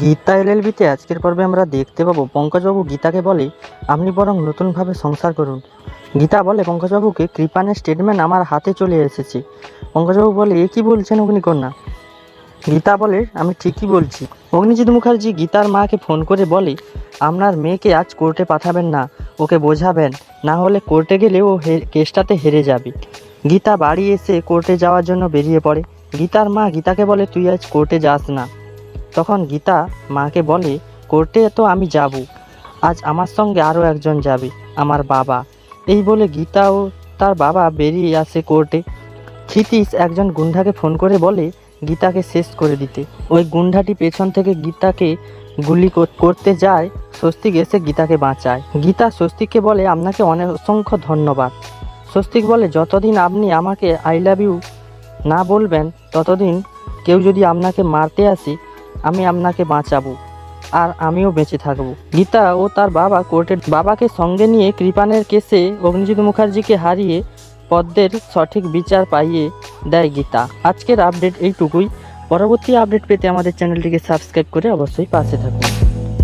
গীতা এল এলএলবিতে আজকের পর্বে আমরা দেখতে পাবো, পঙ্কজবাবু গীতাকে বলে, আপনি বরং নতুনভাবে সংসার করুন। গীতা বলে, পঙ্কজবাবুকে কৃপানের স্টেটমেন্ট আমার হাতে চলে এসেছে। পঙ্কজবাবু বলে, এ কী বলছেন অগ্নিকন্যা? গীতা বলে, আমি ঠিকই বলছি। অগ্নিজিৎ মুখার্জি গীতার মাকে ফোন করে বলে, আপনার মেয়েকে আজ কোর্টে পাঠাবেন না, ওকে বোঝাবেন, না হলে কোর্টে গেলে ও কেসটাতে হেরে যাবে। গীতা বাড়ি এসে কোর্টে যাওয়ার জন্য বেরিয়ে পড়ে। গীতার মা গীতাকে বলে, তুই আজ কোর্টে যাস না। তখন গীতা মাকে বলে কোর্টে তো আমি যাব। আজ আমার সঙ্গে আরও একজন যাবে, আমার বাবা। এই বলে গীতা ও তার বাবা বেরিয়ে আসে কোর্টে। ক্ষিতীশ একজন গুন্ডাকে ফোন করে বলে, গীতাকে শেষ করে দিতে। ওই গুন্ডাটি পেছন থেকে গীতাকে গুলি কর- করতে যায়, স্বস্তিক এসে গীতাকে বাঁচায়। গীতা স্বস্তিককে বলে, আপনাকে অনেক অসংখ্য ধন্যবাদ। স্বস্তিক বলে, যতদিন আপনি আমাকে আই লাভ ইউ না বলবেন, ততদিন কেউ যদি আপনাকে মারতে আসে আমি আপনাকে বাঁচাবো আর আমিও বেঁচে থাকব। গীতা ও তার বাবা কোর্টের বাবাকে সঙ্গে নিয়ে কৃপানের কেসে অগ্নিজিৎ মুখার্জিকে হারিয়ে পদ্মের সঠিক বিচার পাইয়ে দেয় গীতা। আজকের আপডেট এইটুকুই। পরবর্তী আপডেট পেতে আমাদের চ্যানেলটিকে সাবস্ক্রাইব করে অবশ্যই পাশে থাকুন।